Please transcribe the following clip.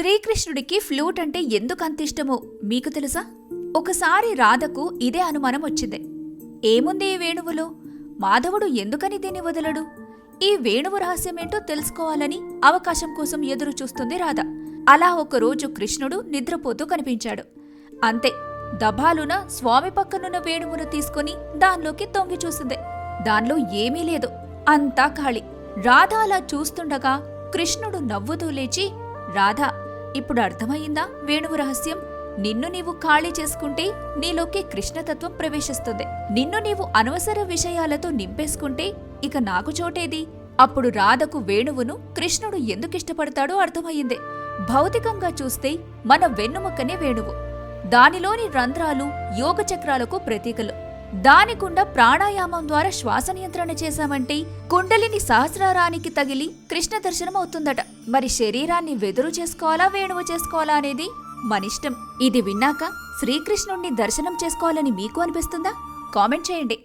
శ్రీకృష్ణుడికి ఫ్లూట్ అంటే ఎందుకు అంత ఇష్టమో? మీకు తెలుసా? ఒకసారి రాధకు ఇదే అనుమానం వచ్చింది. ఏముంది ఈ వేణువులో? మాధవుడు ఎందుకని దీన్ని వదలడు? ఈ వేణువు రహస్యమేంటో తెలుసుకోవాలని అవకాశం కోసం ఎదురు చూస్తుంది రాధ. అలా ఒకరోజు కృష్ణుడు నిద్రపోతూ కనిపించాడు. అంతే దభాలున స్వామి పక్కనున్న వేణువును తీసుకుని దానిలోకి తొంగి చూసింది. దానిలో ఏమీ లేదు అంతా ఖాళీ. రాధ అలా చూస్తుండగా కృష్ణుడు నవ్వుతూ లేచి రాధా ఇప్పుడు అర్థమయ్యిందా వేణువు రహస్యం? నిన్ను నీవు ఖాళీ చేసుకుంటే నీలోకి కృష్ణతత్వం ప్రవేశిస్తుంది. నిన్ను నీవు అనవసర విషయాలతో నింపేసుకుంటే ఇక నాకు చోటేది? అప్పుడు రాధకు వేణువును కృష్ణుడు ఎందుకిష్టపడతాడో అర్థమయ్యింది. భౌతికంగా చూస్తే మన వెన్నుముక్కనే వేణువు. దానిలోని రంధ్రాలు యోగచక్రాలకు ప్రతీకలు. దానికుండా ప్రాణాయామం ద్వారా శ్వాస నియంత్రణ చేశామంటే కుండలిని సహస్రారానికి తగిలి కృష్ణ దర్శనం అవుతుందట మరి శరీరాన్ని వెదురు చేసుకోవాలా వేణువు చేసుకోవాలా అనేది మనిష్టం. ఇది విన్నాక శ్రీకృష్ణుణ్ణి దర్శనం చేసుకోవాలని మీకు అనిపిస్తుందా? కామెంట్ చేయండి.